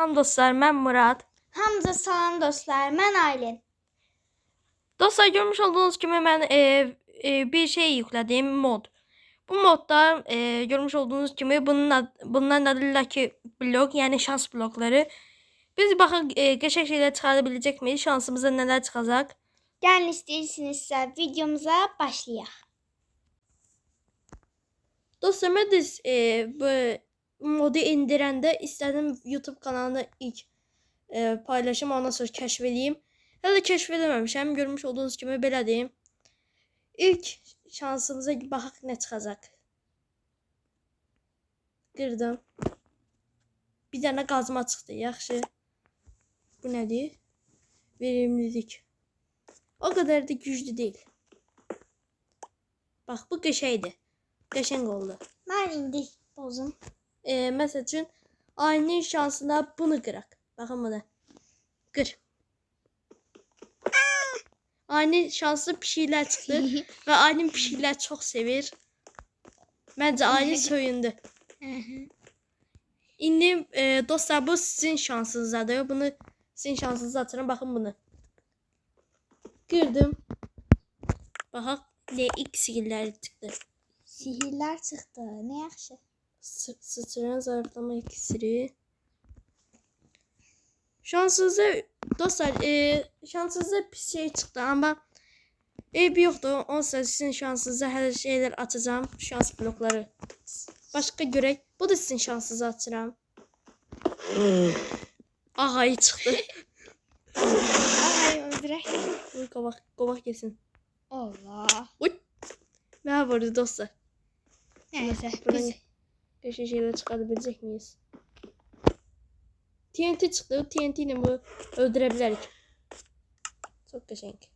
Salam dostlar, mən Murad. Hamza salam dostlar. Mən Aylin. Dostlar görmüş olduğunuz kimi mən e, e, bir şey yüklədim, mod. Bu modda e, görmüş olduğunuz kimi bunun ad, bunların adı Lucky Block, yəni şans blokları. Biz baxın e, qəşəng şeylər çıxarda biləcəkmi? Şansımıza nələr çıxacaq? Gəlin istəyirsinizsə videomuza başlayaq. Dostlar mən də e, bu modu indirəndə istədim YouTube kanalında ilk e, paylaşım ondan sonra kəşf edeyim. Hələ kəşf eləməmişəm. Görmüş olduğunuz kimi belədir. İlk şansımıza baxaq nə çıxacaq. Qırdım. Bir dənə qazma çıxdı. Yaxşı. Bu nədir? Verimlilik. O qədər də güclü deyil. Bax bu qəşəngdir. Qəşəng oldu. Mən indi bozum. E, məsəl üçün ayının şansına bunu qıraq. Baxın buna. Qır. Ayının şanslı pişiklər çıxdı və ayının pişiklər çox sevir. Məncə ayını söyündü. İndi e, dostlar bu sizin şansınızdadır. Bunu sizin şansınıza atıram. Baxın bunu. Qırdım. Baxaq LX sigilləri çıxdı. Sihirlər çıxdı. Nə yaxşı. Sı- Sıçrayan zayıflama iksiri. Şansınıza dostlar e, şansınıza pis şey çıktı ama Eyb yoxdur. Onsa sizin şansınıza hər şeyler atacağım. Şans blokları. Başka görək. Bu da sizin şansınıza atıram. Ağayı çıxdı. Ay öldürək. Uy, qovaq, qovaq gelsin. Allah. Uy. Mənə vurdu dostlar. Buradan Biz Qəşəng şeylər çıxardabilecek miyiz? TNT çıxdı. TNT ilə bu öldürə bilərik. Çox qəşəng.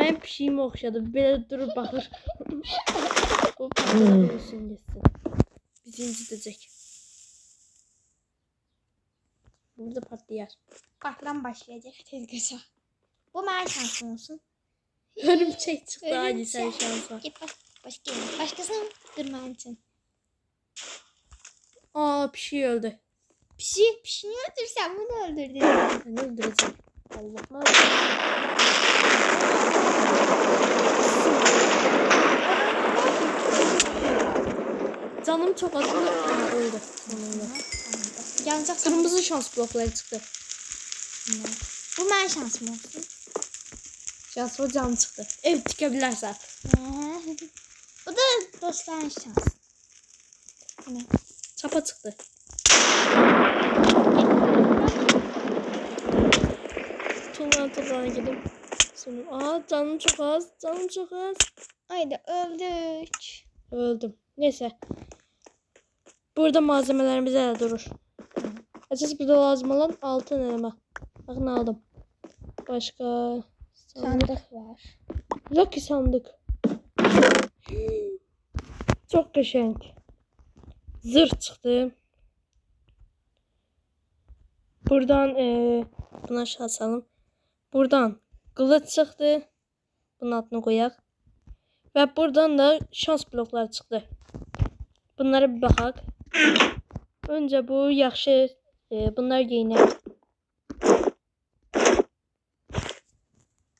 Mən pişiyimə oxşadı. Belə durub baxır. bu patladı olsun getsin. Bizi incitəcək. Burada patlayar. qatlan başlayacaq tez gözə. Bu mənim şansım olsun. Örümçək çıxdı. Hadi sən Örümçək. şans var. Get baş başqa yerə. Başqasını qır mənim üçün. Aa pişik öldü. Pişi, pişini öldürsən bunu öldürdün. Seni öldüreceğim. Allah ne yapıyorsun? Canım çok az. Bunu Aa, öldü. Yanacaq Kırmızı şans blokları çıktı. Bu mənim şansım olsun. Şanslı canım çıktı. Ev tükebilirsen. Bu da dostların şansı. Hani Çapa çıktı. Tuğla tuğla gidip. Sonra, aa canım çok az. Canım çok az. Haydi öldük. Öldüm. Neyse. Burada malzemelerimiz de durur. Açıkçası burada lazım olan altın elma. Bakın aldım. Başka sandık. Var. Lucky sandık. Çok qəşəng. Zırh çıktı. Buradan eee buna aşağı asalım. Buradan kılıç çıktı. Bunun adını koyaq. Ve buradan da şans blokları çıktı. Bunlara bir baxaq. Önce bu yaxşı eee bunlar geyinək.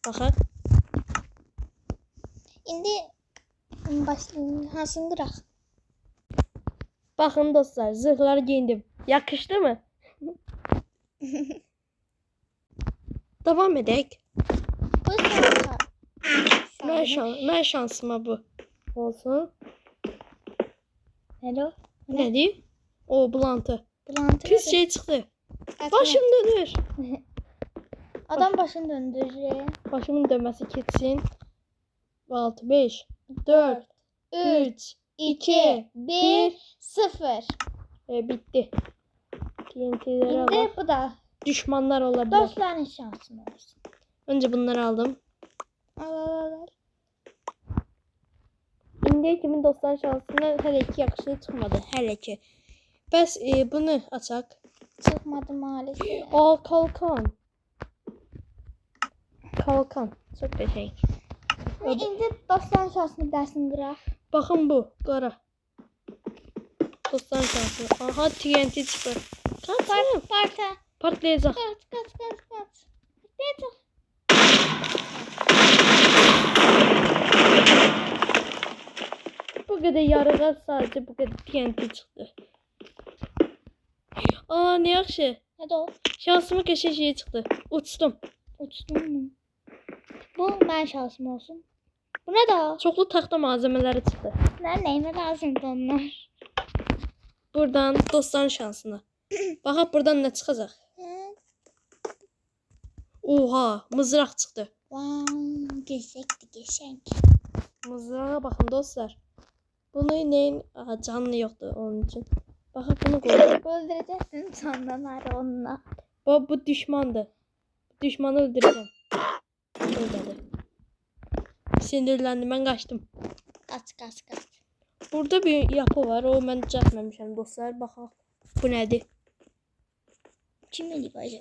Baxaq. İndi başlayın. Hansını qıraq? Bakın dostlar zırhları giyindim. Yakıştı mı? Bu şansa. Ben, şan, ben şansıma bu olsun. Hello. Ne diyeyim? O bulantı. Bulantı. Pis şey. Başım. Başım dönür. Adam başını döndürür. Başımın dönmesi ketsin. 6, 5, 4, 3, 3, 2, 1, 0. e, bitti. TNT'leri İndi alalım. bu da Düşmanlar olabilir. dostların şansını olsun. Önce bunları aldım. Al al al. İndiyə kimi dostların şansına hələ ki yaxşı çıxmadı. Hələ ki. Bəs e, bunu açaq. Çıxmadı maalesef. Aa kalkan. Kalkan. Çok qəşəng. İndi dostların şansını dərsini qıraq. Baxın bu, qara. Dostların şansı. Aha TNT çıktı. Kaç Part, parta. Patlayacak. Kaç, kaç, kaç, kaç. Çok? Bu kadar yarığa sadece bu kadar TNT çıktı. Aa ne yaxşı. Ne de o? Şansıma keşke şey çıktı. Uçtum. Uçtun mu? Bu ben şansım olsun. Bu ne da? Çoklu taxta malzemeleri çıktı. Ben neyime lazımdı onlar? Buradan dostların şansına. Bax buradan ne çıxacaq? Oha, mızraq çıktı. Wow, geçecekti geçen. Mızrağa baxın dostlar. Bunu neyin? Aha, canlı yoxdur onun üçün. Bax bunu qoydum. Öldüreceksin sonraları onunla. Bu, bu düşmandır. Düşmanı Öldürdü. Sinirlendim ben kaçtım. Kaç kaç kaç. Burada bir yapı var. O mən düzəltməmişəm dostlar. Baxaq. Bu nədir? Kim bilir bacı?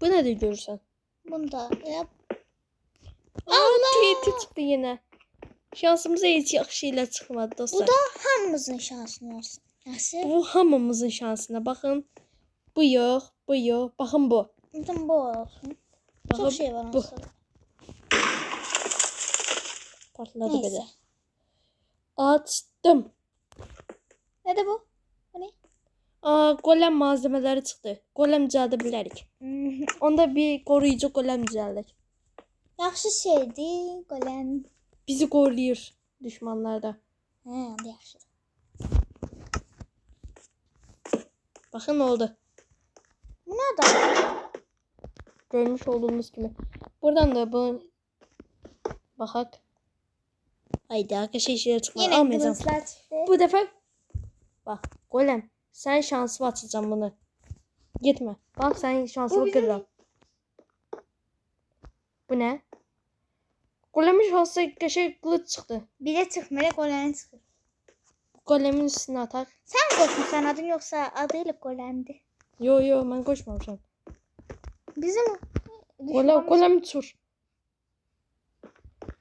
Bu nədir görürsən? Bunda yap. Allah! Çıxdı yenə. Şansımıza heç yaxşı şeylər çıxmadı Bu dostlar. da hamımızın şansın olsun. Nasıl? Bu hamımızın şansına. Baxın. Bu yox, bu yox. Baxın bu. Bütün bu olsun. Baxın Çok şey var bu. Partladı Neyse. belə. Açdım. Ne de bu? Aa, golem malzemələri çıxdı. Golem bilərik. Hmm, Onda bir qoruyucu golem düzəldik. Yaxşı şeydi. Golem. Bizi qoruyur düşmanlardan. He, onda yaxşı. Baxın nə oldu. Bu ne da? Görmüş olduğunuz kimi. Buradan da bu baxaq. Hayda, qəşəng şeylər çıxmadı. Yine Almayacağım. çıktı. Bu dəfə bax, golem, sən şanslı açacağam bunu. Getmə. Bax, sənin şansını Bu bizim- qırıram. Bu nə? Golemin şansı qəşəng qılıç çıxdı. Bir de çıkmaya golem çıktı. Golemin üstünə ataq. Sen mi koşmuşsun adın yoksa adıyla golemdi? Yo, yo, mən qoşmamışam. Bizim Golem, düşmanımız golem uçur.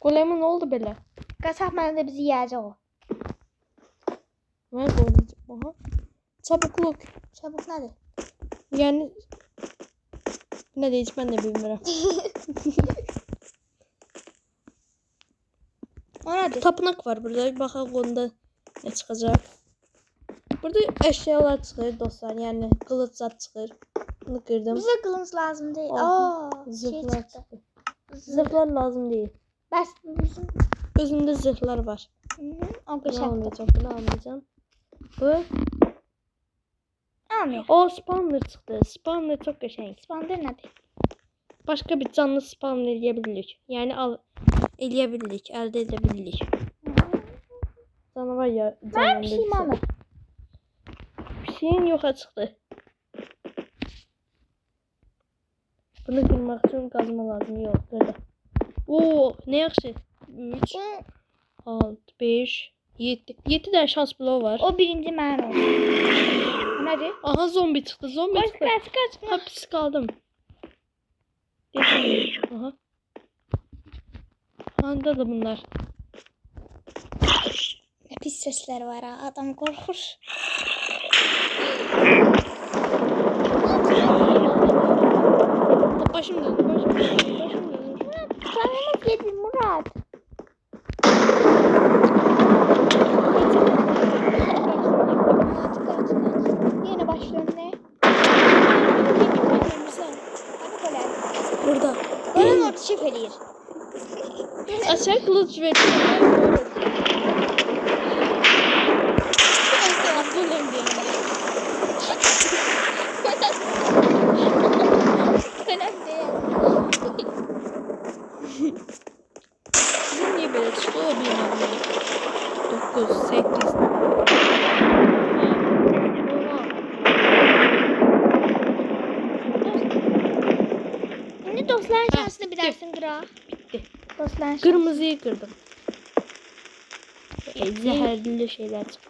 Golemin oldu belə? kasapmadan da bizi yiyecek o. Mən qoruyacağam. Aha. Çabuqluq. Çabuk nedir? Yəni nə deyəcək mən də bilmirəm. O nedir? Tapınaq var burada. Baxaq onda nə çıxacaq. Burada əşyalar çıxır dostlar. Yəni qılınc zad çıxır. Bunu qırdım. Bize kılınç lazım değil. Aa, şey Zırhlar çıktı. Zırh. Zırhlar lazım deyil. Bizim. Özümdə zırhlar var. Hı hı. O Bunu kışak. almayacağam. Bunu almayacağım. Bu. Almıyor. O spawner çıxdı. Spawner çox qəşəng. Spandır nedir? Başqa bir canlı spawn eləyə bilirik. Yəni al əldə edə bilirik. Canavar ya Ben canlandırıcısı. pişmanım. Pişiyin yoxa çıxdı. Bunu qırmaq üçün qazma lazım. Yox, qırdı. Oo, nə yaxşı. 3, Bu, 6, 5, 7. 7 dənə şans bloğu var. o birinci mən oldu. Bu nedir? Aha zombi çıxdı. Zombi Kaç çıxdı. kaç kaç. Ha pis. Desene. Aha. Handa da bunlar. Ne pis sesler var ha. Adam korkur. Ha, Başım döndü, başım döndü, başım döndü. Canımız yedi Murat. Kaç kaç kaç. Yine başlıyorum ne? Hadi kolay. Burada. Onun orta şefeliyor. Aşağı kılıç ver. Golem diyelim. Kolay değil. Çıktı o bilmem. 9, 8. Şimdi dostların Ha, şansını dersin kıra. Bitti. Dostların şansı. Kırmızıyı kırdım. E, zehirli şeyler çıktı.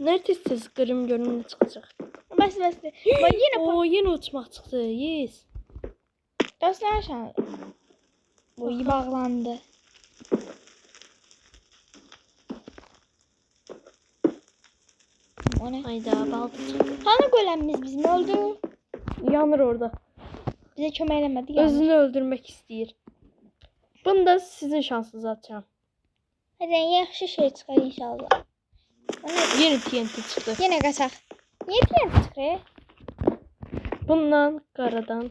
Neredesiniz? Kırım görünümde çıkacak. Bas bas. Bak yine Oo yine uçmak çıktı. Yes. Şansı. Bu iyi bağlandı. O ne? Hayda balta çıktı. Hani golemimiz bizim öldü. Yanır orada. Bize çömelemedi yani. Özünü öldürmek istəyir. Bunu da sizin şansınıza atacağım. Hadi yaxşı şey çıkar inşallah. Yeni TNT çıktı. Yine kaçak. Niye diyen çıkıyor? Bundan qaradan.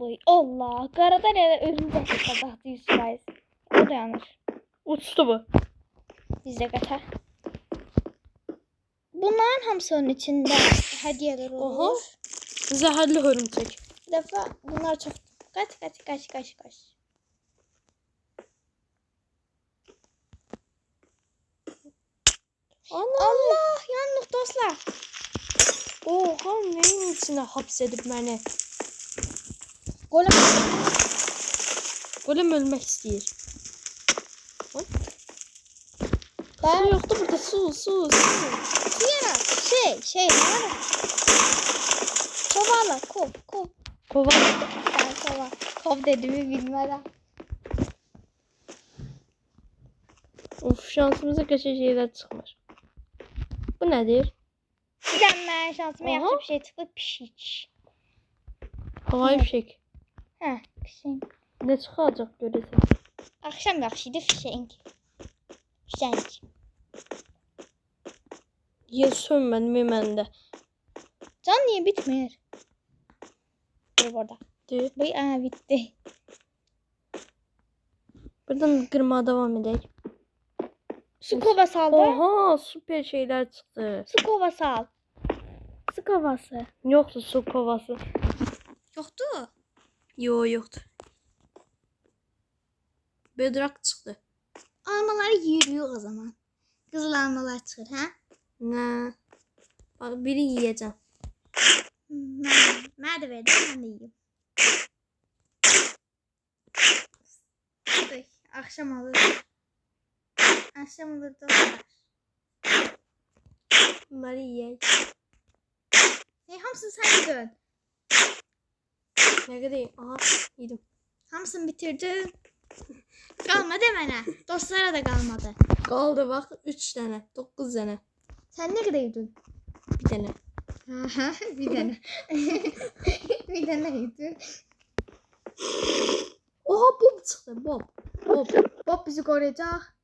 Oy Allah. Karada ne örümcek kaçaktı yüz faiz. O da yanlış. Uçtu bu. Bizde kaçak. Bunların hamısının içinde hediyeler olur. Oha. Zəhərli hörümçək. Bir defa bunlar çok... Kaç kaç kaç kaç kaç. Ana. Allah yandık dostlar. Oha, nəyin içinə həbs edib Golem. Golem ölmək istəyir. Su Ben yoxdur burada, su, su, su. Siyana şey şey var. Kovala kov kov. Kova. Ben kova. Kov dediğimi bilmeden. Of, şansımıza qəşəng şeylər çıxmır. Bu nədir? Bir ben şansıma Aha. bir şey çıktı. Pişik. Havai fişek. Heh pişik. Nə çıxacaq görəsən? Akşam yaxşıydı fişenk. Fişenk. Yer sönmədi məndə. Can niye bitmiyor? Dur burada. Dur. Bu aa bitti. Buradan qırmağa davam edək. Su kovası aldı. Oha, super şeylər çıxdı. Su kovası al. Su kovası. Yoxdur su kovası. Yoktu. Yo, yoxdur. Bedrock çıxdı. Almaları yürüyor o zaman. Kızıl almalar çıkır ha? Nə? Bax, biri yeyəcəm. Ben, ben de verdim ben de yiyeyim. Akşam olur. Akşam olur dostlar. Bunları yeyək. Hey hamsını sen dön. Nə qədər? Aha, yedim. Hamsını bitirdin. Kalmadı bana. Dostlara da kalmadı. Qaldı bax 3 dənə, 9 dənə, Sen ne kadar yedin? bir dənə. Aha, bir tane. bir tane yedin. Oha, Bob çıxdı, Bob. Bob. Bob bizi koruyacak.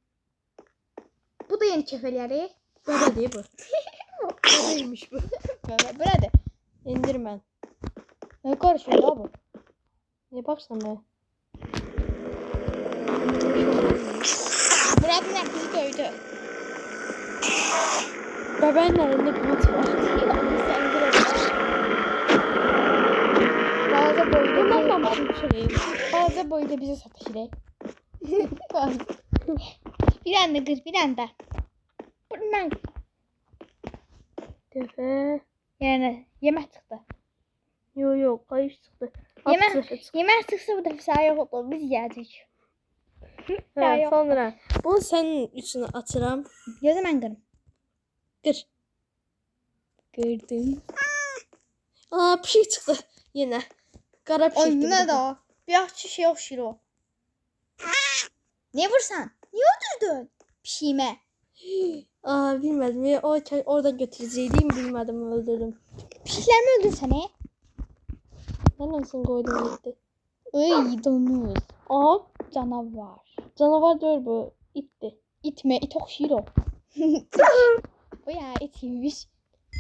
Bu da yeni kefələri. Bebedir bu. Bebeymiş bu. Böyle, böyle de. İndir mən. Ne karışıyor la bu? Ne baxsan mənə? Murat'ın bizi dövdü. Bəbəyin əlində qılıç var. Bazı boyda Bundan bizi, namusunu çıxayım. bazı boyda bizi satışır. bir anda kız bir anda. Bundan Dəfə. yani yemek çıktı. Yo, yo. Yemək- Hapsı çıxdı. Yemek çıksa bu da sahaya oldu. Biz. Hə, yox. sonra bunu sənin üçün açıram. Gözüm ben kırım. Qır. Gördüm. Aa, pişik çıxdı yenə. Qara pişik. Ay ne da? Bir akçı şey yok Şiro. Niye vursan? Niye öldürdün? Pişime. Aa, bilmədim. Ya, O kə- orada götürəcəydim, bilmədim, öldürdüm. Pişikler mi öldün seni? Olsun qoydum getdi. Ay domuz. Aha, Canavar. canavar deyil bu, itdi. İtme, it ok Şiro. Bu ya itiymiş.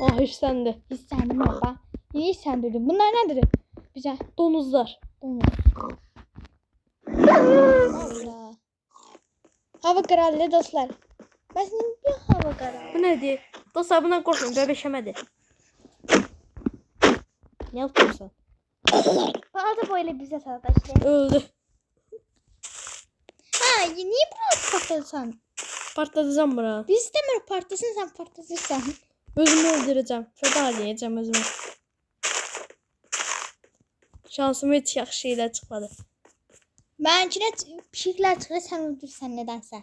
Hirsəndi. Biz sendim baba. Yine sendirdin. Bunlar nedir? Güzel. Donuzlar. Domuz. Allah. Hava kararlı dostlar. Ben senin bir hava kararlı. Bu nədir? Dostlar, bundan qorxmayın, bəbəşəmədir. Nə yapıyorsun? Bana da böyle bize sataştı. Öldü. Ha niye bunu patlatsan? Partladacağım bura. Biz istemiyoruz patlasın sen patlatırsan. Özümü öldürəcəm. Fəda edəcəm özümü. Şansım heç yaxşı şeylər çıxmadı. Benimkine pişikler çıkıyor sen öldürsen nedense.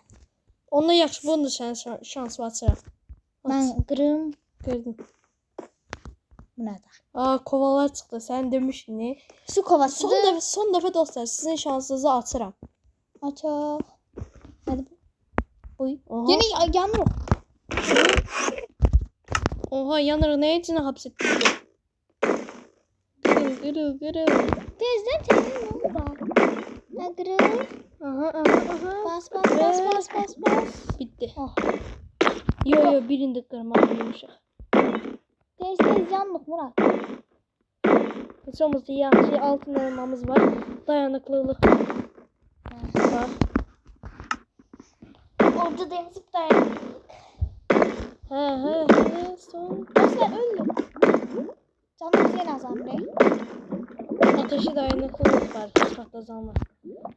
Ondan yaxşı bunu da sənin şan- şansımı açıram. Aç. Ben kırım. Gördüm. Bu ne da? Aa, kovalar çıxdı. Sən demişdin. ne? Su kovası. Son dəfə, son dəfə dostlar, sizin şansınızı açıram. Açak. Hadi. Oy. Aha. Yine ya- yanıyor. Oha yanır ne içine hapsettin? Gırıl gırıl gırıl. Tezden tezden ne oldu? Ha kırıl. Aha aha aha. Bas bas bas bas bas bas. Bitti. Oh. Yo yo birinde kırmalıymışıq. Tez tez yandık Murat. Heç olmazsa yaxşı altın elmamız var. Dayanıklılık var. Orada da yazıp dayandık. Hə hə hə son. Dostlar öldü. Canımız yine azaldı. Ateşi dayanıklılık var. Hiç patlatılmaz.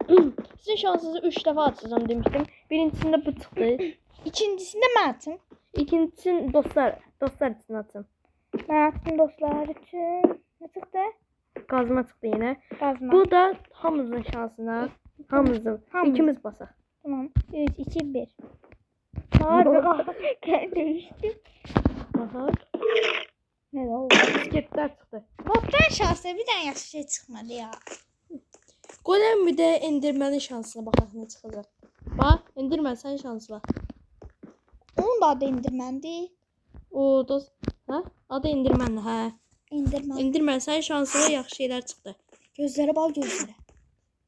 Sizin şansınızı 3 defa atacağım demiştim. Birincisinde bu çıktı. İkincisinde mi atın? İkincisini dostlar dostlar için atın. Ben attım dostlar için. Ne çıktı? Kazma çıktı yine. Kazma. Bu da hamımızın şansına. Hamımızın. Hamımız. İkimiz basaq. Tamam. 3, 2, 1. Pardon. Değişti. Aha. Ne oldu? Bisketler çıktı. Bottan şansı bir tane yaxşı şey çıkmadı ya. Golem bir de indirmenin şansına bakalım ne çıkacak. Bak indirme sen şansı var. Onun da adı indirmendi. O dost. Ha? Adı indirmenli ha. İndirmen. İndirmen sen şansına yaxşı şeyler çıktı. Gözlere bak gözlere.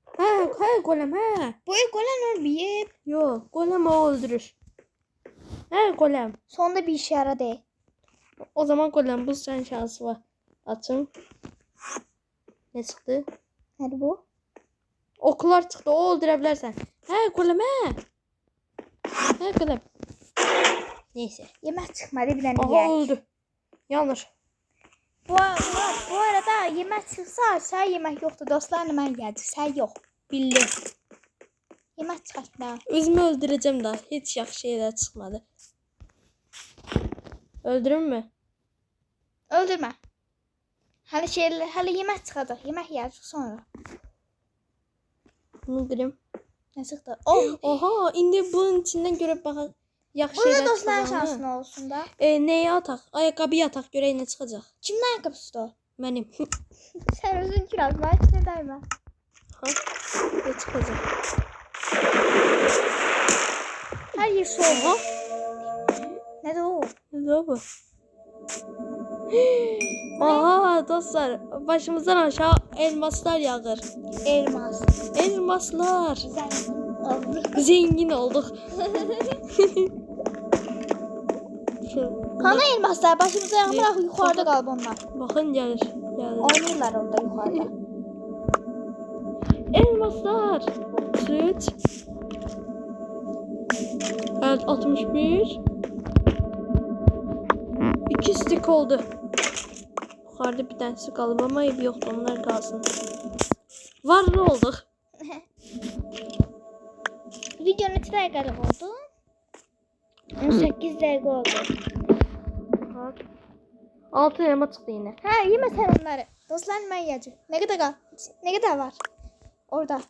Ha, ha golem ha. Bu ilk olan ölmeyip Yo, golem o öldürür. Ha golem. sonunda bir işe yaradı. O zaman golem bu sen şansı var. Açın. Ne çıktı? Hadi bu. Oklar çıktı. O öldürebilirsen. Ha golem ha. Ha golem. Neyse. Yemek çıkmadı bir tane Aha ye. Yanır. Bu, bu, bu arada yemek çıksa sen yemek yoktu. Dostlarla ben geldik. Sen yok. Bildim. Yemek çıkarttı. Özümü öldüreceğim daha. Hiç yaxşı şeyler çıkmadı. Öldürür mü? Öldürme. Hadi şeyler, hadi yemek çıkacak. Yemek yiyecek sonra. Bunu kırayım. Ne çıktı? Oh. Oha indi bunun içinden görüp bakın. Yaxşı Burada şeyler dostların çıkacağını. şansın olsun da. E, neye atak? Ayakkabıya atak görək nə çıxacaq. Kimin ayakkabısı o? Mənim. Sen özün kiraz. Ben içine değme. ha? Ne çıxacaq? Her yer soğuk. Ne de o? Nə bu? Aha dostlar başımızdan aşağı elmaslar yağır. Elmas. Elmaslar. Zengin olduk. Zengin olduk. Şu- Hani elmaslar başımıza yağmur yukarıda kaldı onlar. Bakın gəlir. Gəlir. Oynuyorlar orada yukarıda. Elmaslar. Süt. Evet 61. İki stik oldu. Yukarıda bir tanesi kalıb ama ev yoktu onlar kalsın. Varlı olduk. Video ne dakika oldu? 18 dakika oldu. Altı elma çıktı yine. Ha yeme sen onları. Dostlar ben yiyeceğim. Ne kadar kal? Ne kadar var? Orada.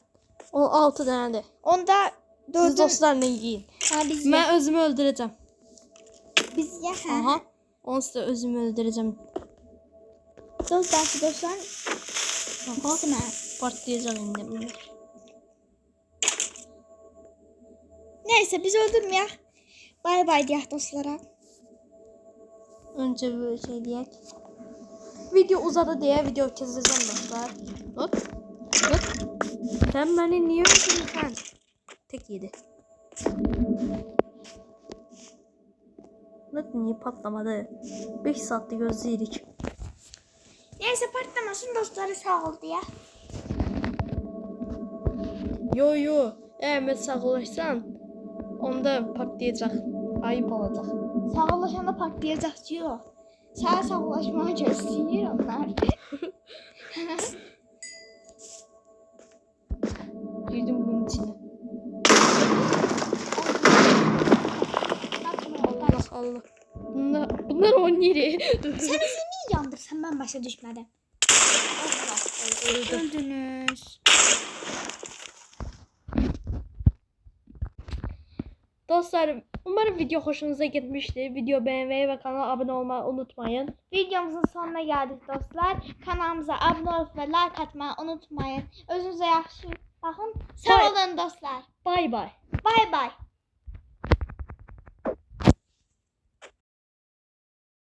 O altı tane. Onda Siz dördün... dostlarla yiyin. Ha biz ye. Ben özümü öldüreceğim. Biz ye. Ha. Aha. Onsuz da özümü öldüreceğim. Dostlar dostlar. Aha. İsmi. Partlayacağım şimdi. Neyse biz öldürmeyek. Bay bay diye dostlara. Önce böyle şey diyek. Video uzadı diye video keseceğim dostlar. Hop. Hop. Sen beni niye öldürürsen? Tek yedi. Lan niye patlamadı? 5 saatte gözleydik. Neyse patlamasın dostları sağ ol diye. Yo yo. Eğer sağlaşsan onda patlayacak. Ayıp olacak. Sağollaşanda patlayacak diyor. Sana sağollaşmaya çalışıyor onlar. Girdim bunun içine. Allah. Bunlar, bunlar on yeri. Sen bizi niye yandırsan ben başa düşmeden. Öldü. Öldünüz. Dostlar umarım video hoşunuza gitmiştir. Video beğenmeyi ve kanala abone olmayı unutmayın. Videomuzun sonuna geldik dostlar. Kanalımıza abone olup ve like atmayı unutmayın. Özünüze yaxşı bakın. Sağ olun dostlar. Bay bay. Bay bay.